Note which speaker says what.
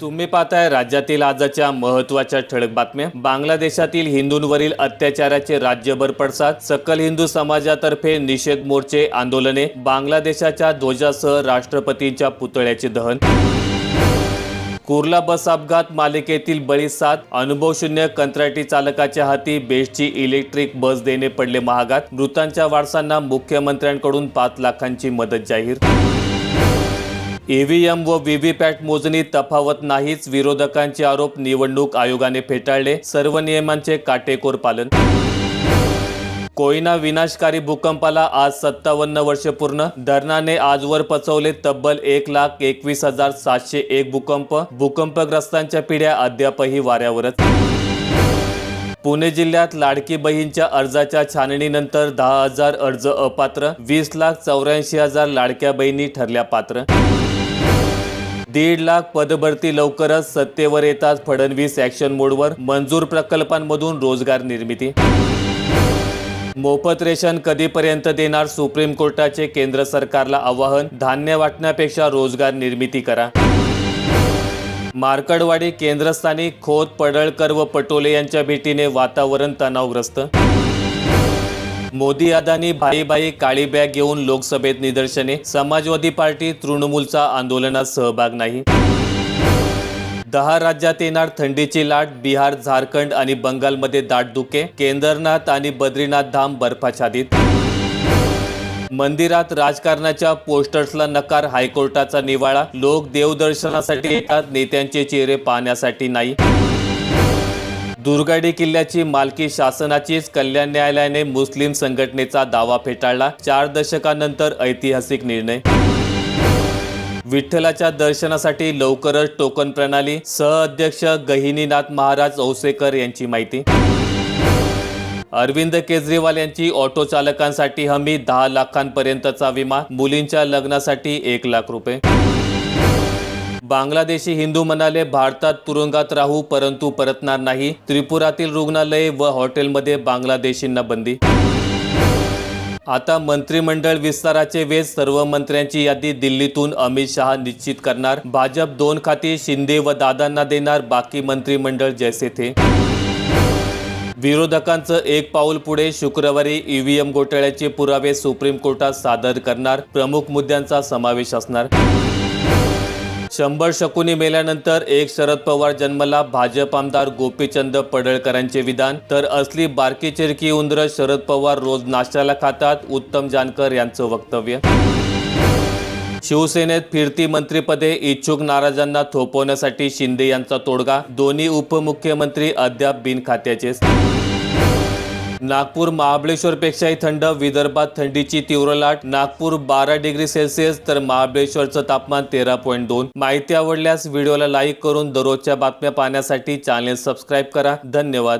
Speaker 1: तुम्ही पाहताय राज्यातील आजच्या महत्त्वाच्या ठळक बातम्या. बांगलादेशातील हिंदूंवरील अत्याचाराचे राज्यभर पडसाद. सकल हिंदू समाजातर्फे निषेध मोर्चे आंदोलने. बांगलादेशाच्या ध्वजासह राष्ट्रपतींच्या पुतळ्याचे दहन. कुर्ला बस अपघात मालिकेतील बळी सात. अनुभवशून्य कंत्राटी चालकाच्या हाती बेस्टची इलेक्ट्रिक बस देणे पडले महागात. मृतांच्या वारसांना मुख्यमंत्र्यांकडून पाच लाखांची मदत जाहीर. ईव्हीएम व व्हीव्हीपॅट मोजणी तफावत नाहीच विरोधकांचे आरोप निवडणूक आयोगाने फेटाळले सर्व नियमांचे काटेकोर पालन. कोयना विनाशकारी भूकंपाला आज सत्तावन्न वर्ष पूर्ण. धरणाने आजवर पचवले तब्बल एक लाख एकवीस हजार सातशे एक भूकंप. भूकंपग्रस्तांच्या पिढ्या अद्यापही वाऱ्यावरच. पुणे जिल्ह्यात लाडकी बहीणच्या अर्जाच्या छाननीनंतर दहा हजार अर्ज अपात्र वीस लाख चौऱ्याऐंशी हजार लाडक्या बहिणी ठरल्या पात्र. दीड लाख पदभरती लवकरच सत्तेवर येतात फडणवीस ॲक्शन मोडवर मंजूर प्रकल्पांमधून रोजगार निर्मिती. मोफत रेशन कधीपर्यंत देणार सुप्रीम कोर्टाचे केंद्र सरकारला आवाहन धान्य वाटण्यापेक्षा रोजगार निर्मिती करा. मार्कडवाडी केंद्रस्थानी खोत पडळकर व पटोले यांच्या भेटीने वातावरण तणावग्रस्त. मोदी अदानी भाई भाई काळी बॅग घेऊन लोकसभेत निदर्शने. समाजवादी पार्टी तृणमूलचा आंदोलनात सहभाग नाही. दहा राज्यात येणार थंडीची लाट बिहार झारखंड आणि बंगालमध्ये दाट धुके केंद्रनाथ आणि बद्रीनाथ धाम बर्फाच्छादित. मंदिरात राजकारणाच्या पोस्टर्सला नकार हायकोर्टाचा निवाळा लोक देवदर्शनासाठी येतात नेत्यांचे चेहरे पाहण्यासाठी नाही. दुर्गाडी किल्ल्याची मालकी शासनाचीच कल्याण न्यायालयाने मुस्लिम संघटनेचा दावा फेटाळला. चार दशकानंतर ऐतिहासिक निर्णय. विठ्ठलाच्या दर्शनासाठी लवकरच टोकन प्रणाली. सहअध्यक्ष गहिनीनाथ महाराज औसेकर यांची माहिती. अरविंद केजरीवाल यांची ऑटो चालकांसाठी हमी दहा लाखांपर्यंतचा विमा. मुलींच्या लग्नासाठी एक लाख रुपये. बांगलादेशी हिंदू म्हणाले भारतात तुरुंगात राहू परंतु परतणार नाही. त्रिपुरातील रुग्णालये व हॉटेलमध्ये बांगलादेशींना बंदी. आता मंत्रिमंडळ विस्ताराचे वेध सर्व मंत्र्यांची यादी दिल्लीतून अमित शहा निश्चित करणार. भाजप दोन खाती शिंदे व दादांना देणार बाकी मंत्रिमंडळ जैसे थे विरोधकांचं एक पाऊल पुढे शुक्रवारी ईव्हीएम घोटाळ्याचे पुरावे सुप्रीम कोर्टात सादर करणार. प्रमुख मुद्द्यांचा समावेश असणार. शंभर शकुनी मेल्यानंतर एक शरद पवार जन्मला भाजप आमदार गोपीचंद पडळकरांचे विधान. तर असली बारकी चिरकी उंदर शरद पवार रोज नाश्त्याला खातात उत्तम जानकर यांचं वक्तव्य. शिवसेनेत फिरती मंत्रीपदे इच्छुक नाराजांना थोपवण्यासाठी शिंदे यांचा तोडगा. दोन्ही उपमुख्यमंत्री अद्याप बिनखात्याचेच. नागपूर महाबळेश्वरपेक्षाही थंड विदर्भात थंडीची तीव्र लाट नागपूर बारा डिग्री सेल्सिअस तर महाबळेश्वरचं तापमान तेरा पॉईंट दोन. माहिती आवडल्यास व्हिडिओला लाईक करून दररोजच्या बातम्या पाहण्यासाठी चॅनेल सबस्क्राईब करा. धन्यवाद.